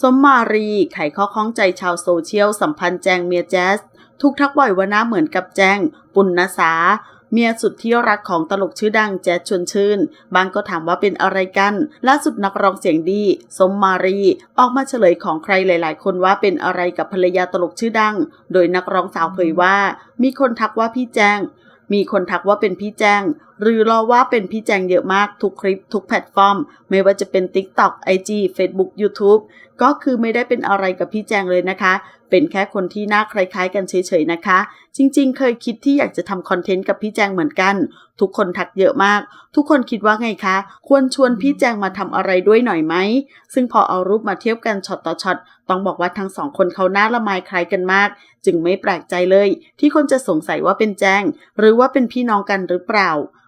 สมมารีไขข้อข้องใจชาวโซเชียลสัมพันธ์แจงเมียแจ๊สถูกทักบ่อยว่าหน้าเหมือนกับแจงปุณณสา เมียสุดที่รักของตลกชื่อดังแจ๊สชวนชื่น บางก็ถามว่าเป็นอะไรกัน ล่าสุดนักร้องเสียงดี สมมารี ออกมาเฉลยของใครหลาย ๆ คนว่าเป็นอะไรกับภรรยาตลกชื่อดัง โดยนักร้องสาวเผยว่า มีคนทักว่าพี่แจงมีคนทักว่าเป็นพี่แจง หรือรอว่าเป็นพี่แจงเยอะมากทุกคลิปทุกแพลตฟอร์ม ไม่ว่าจะเป็น TikTok IG Facebook YouTube ก็คือไม่ได้เป็นอะไรกับพี่แจงเลยนะคะ เป็นแค่คนที่หน้าคล้ายๆ กันเฉยๆนะคะ จริงๆ เคยคิดที่อยากจะทำคอนเทนต์กับพี่แจงเหมือนกัน ทุกคนทักเยอะมาก ทุกคนคิดว่าไงคะ ควรชวนพี่แจงมาทำอะไรด้วยหน่อยไหม ซึ่งพอเอารูปมาเทียบกันช็อตต่อช็อตต้องบอกว่าทั้งสองคนเขาหน้าละไมคล้ายกันมาก จึงไม่แปลกใจเลย ที่คนจะสงสัยว่าเป็นแจงหรือว่าเป็นพี่น้องกันหรือเปล่า